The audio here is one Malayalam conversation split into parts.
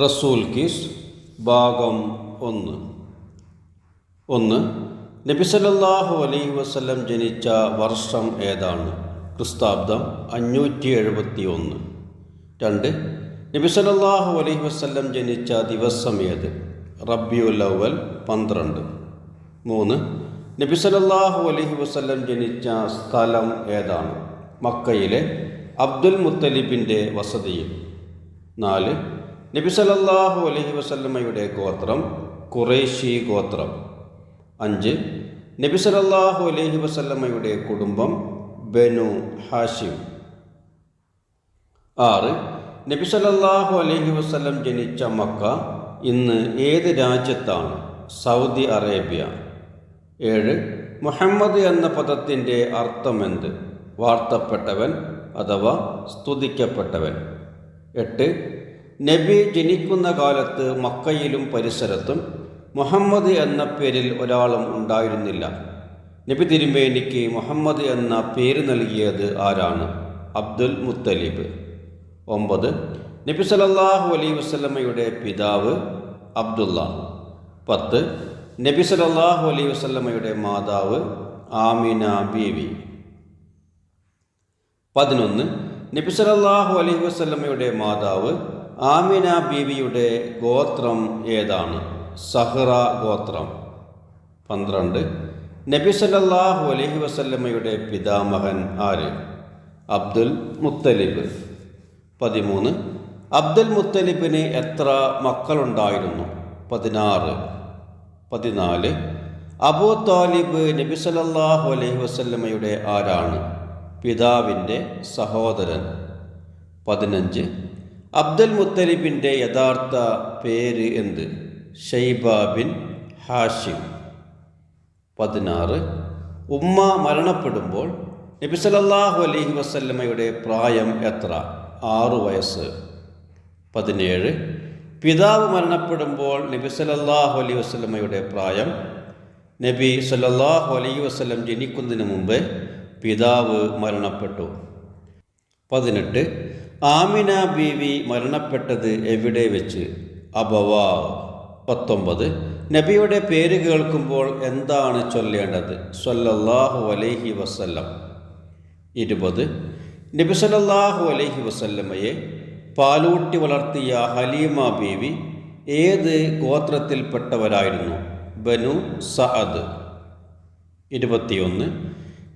റസൂൽ കീസ് ഭാഗം ഒന്ന്. ഒന്ന് നബിസലല്ലാഹു അലൈഹി വസ്ലം ജനിച്ച വർഷം ഏതാണ്? ക്രിസ്താബ്ദം അഞ്ഞൂറ്റി എഴുപത്തി ഒന്ന് രണ്ട് നബിസലല്ലാഹു അലൈഹി വസ്ലം ജനിച്ച ദിവസം ഏത്? റബ്യുൽ അവൽ പന്ത്രണ്ട്. മൂന്ന് നബിസലല്ലാഹു അലൈഹി വസ്ലം ജനിച്ച സ്ഥലം ഏതാണ്? മക്കയിലെ അബ്ദുൽ മുത്തലിബിന്റെ വസതിയിൽ. നാല് നബി സല്ലല്ലാഹു അലൈഹി വസല്ലമയുടെ ഗോത്രം കുറേശി ഗോത്രം. അഞ്ച് നബി സല്ലല്ലാഹു അലൈഹി വസല്ലമയുടെ കുടുംബം ബനു ഹാഷിം. ആറ് നബി സല്ലല്ലാഹു അലൈഹി വസല്ലം ജനിച്ച മക്ക ഇന്ന് ഏത് രാജ്യത്താണ്? Saudi Arabia. ഏഴ് മുഹമ്മദ് എന്ന പദത്തിന്റെ അർത്ഥമെന്ത് വാർത്തപ്പെട്ടവൻ അഥവാ സ്തുതിക്കപ്പെട്ടവൻ. എട്ട് നബി ജനിക്കുന്ന കാലത്ത് മക്കയിലും പരിസരത്തും മുഹമ്മദ് എന്ന പേരിൽ ഒരാളും ഉണ്ടായിരുന്നില്ല. നബി തിരുമേനിക്ക് മുഹമ്മദ് എന്ന പേര് നൽകിയത് ആരാണ്? അബ്ദുൽ മുത്തലിബ്. ഒമ്പത് നബി സലല്ലാഹു അലൈഹി വസല്ലമയുടെ പിതാവ് അബ്ദുല്ല പത്ത് നബി സലല്ലാഹു അലൈഹി വസല്ലമയുടെ മാതാവ് ആമിന ബീവി. പതിനൊന്ന് നബി സല്ലല്ലാഹു അലൈഹി വസല്ലമയുടെ മാതാവ് ആമിന ബീവിയുടെ ഗോത്രം ഏതാണ്? സഹ്റ ഗോത്രം. പന്ത്രണ്ട്. നബി സല്ലല്ലാഹു അലൈഹി വസല്ലമയുടെ പിതാമഹൻ ആര്? അബ്ദുൽ മുത്തലിബ്. പതിമൂന്ന്. അബ്ദുൽ മുത്തലിബിന് എത്ര മക്കളുണ്ടായിരുന്നു? പതിനാറ്. പതിനാല്. അബൂ താലിബ് നബി സല്ലല്ലാഹു അലൈഹി വസല്ലമയുടെ ആരാണ്? പിതാവിന്റെ സഹോദരൻ. പതിനഞ്ച്. അബ്ദുൽ മുത്തലിബിന്റെ യഥാർത്ഥ പേര് എന്ത്? Shaiba bin Hashim. പതിനാറ്. ഉമ്മ മരണപ്പെടുമ്പോൾ നബി സല്ലല്ലാഹു അലൈഹി വസല്ലമയുടെ പ്രായം എത്ര? ആറു വയസ്സ്. പതിനേഴ്. പിതാവ് മരണപ്പെടുമ്പോൾ നബി സല്ലല്ലാഹു അലൈഹി വസല്ലമയുടെ പ്രായം നബി സല്ലല്ലാഹു അലൈഹി വസല്ലം ജനിക്കുന്നതിന് മുമ്പ് പിതാവ് മരണപ്പെട്ടു. പതിനെട്ട്. ആമിന ബീവി മരണപ്പെട്ടത് എവിടെ വെച്ച്? അബവാ പത്തൊമ്പത്. നബിയുടെ പേര് കേൾക്കുമ്പോൾ എന്താണ് ചൊല്ലേണ്ടത്? സല്ലല്ലാഹു അലൈഹി വസല്ലം. ഇരുപത്. നബി സല്ലല്ലാഹു അലൈഹി വസല്ലമയെ പാലൂട്ടി വളർത്തിയ ഹലീമ ബീവി ഏത് ഗോത്രത്തിൽപ്പെട്ടവരായിരുന്നു? ബനു സഅദ്. ഇരുപത്തിയൊന്ന്.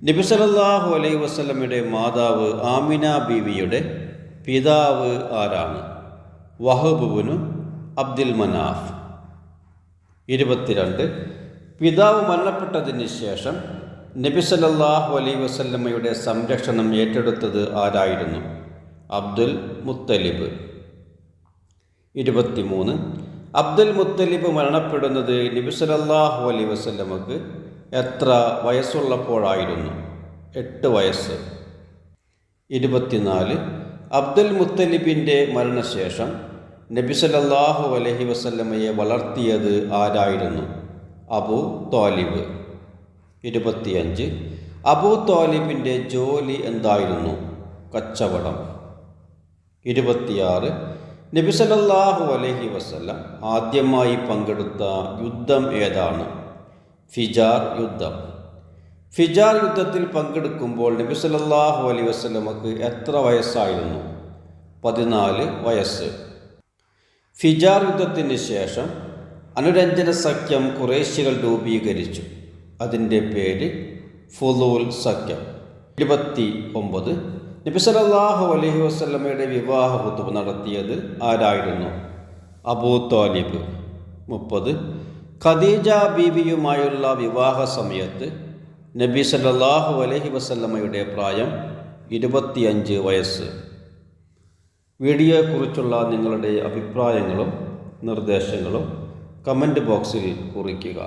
നബി സല്ലല്ലാഹു അലൈഹി വസല്ലമയുടെ മാതാവ് ആമിന ബീവിയുടെ പിതാവ് ആരാണ്? വഹബുബുനു അബ്ദുൽ മനാഫ്. ഇരുപത്തിരണ്ട്. പിതാവ് മരണപ്പെട്ടതിന് ശേഷം നബി സല്ലല്ലാഹു അലൈഹി വസല്ലമയുടെ സംരക്ഷണം ഏറ്റെടുത്തത് ആരായിരുന്നു? അബ്ദുൽ മുത്തലിബ്. ഇരുപത്തിമൂന്ന്. അബ്ദുൽ മുത്തലിബ് മരണപ്പെടുന്നത് നബി സല്ലല്ലാഹു അലൈഹി വസല്ലമക്ക് എത്ര വയസ്സുള്ളപ്പോഴായിരുന്നു? എട്ട് വയസ്സ്. ഇരുപത്തിനാല്. അബ്ദുൽ മുത്തലിബിന്റെ മരണശേഷം നബിസലല്ലാഹു അലഹി വസല്ലമയെ വളർത്തിയത് ആരായിരുന്നു? അബു തോലിബ് ഇരുപത്തിയഞ്ച്. അബു തോലിബിന്റെ ജോലി എന്തായിരുന്നു? കച്ചവടം. ഇരുപത്തിയാറ്. നബിസലല്ലാഹു അലൈഹി വസല്ലം ആദ്യമായി പങ്കെടുത്ത യുദ്ധം ഏതാണ്? ഫിജാർ യുദ്ധം. ഫിജാർ യുദ്ധത്തിൽ പങ്കെടുക്കുമ്പോൾ നബി സല്ലാഹു അലൈഹി വസ്ലമക്ക് എത്ര വയസ്സായിരുന്നു? പതിനാല് വയസ്സ്. ഫിജാർ യുദ്ധത്തിന് ശേഷം അനുരഞ്ജന സഖ്യം കുറേശ്യകൾ രൂപീകരിച്ചു. അതിന്റെ പേര് ഫുലൂൽ സഖ്യം. ഇരുപത്തി ഒമ്പത് നബി സല്ലല്ലാഹു അലൈഹി വസല്ലമയുടെ വിവാഹ കുത്തുബ് നടത്തിയത് ആരായിരുന്നു? അബൂ താലിബ് മുപ്പത്. ഖദീജ ബീവിയുമായുള്ള വിവാഹ സമയത്ത് നബി സല്ലാഹു അലഹി വസല്ലമ്മയുടെ പ്രായം ഇരുപത്തിയഞ്ച് വയസ്സ്. വീഡിയോയെക്കുറിച്ചുള്ള നിങ്ങളുടെ അഭിപ്രായങ്ങളും നിർദ്ദേശങ്ങളും കമന്റ് ബോക്സിൽ കുറിക്കുക.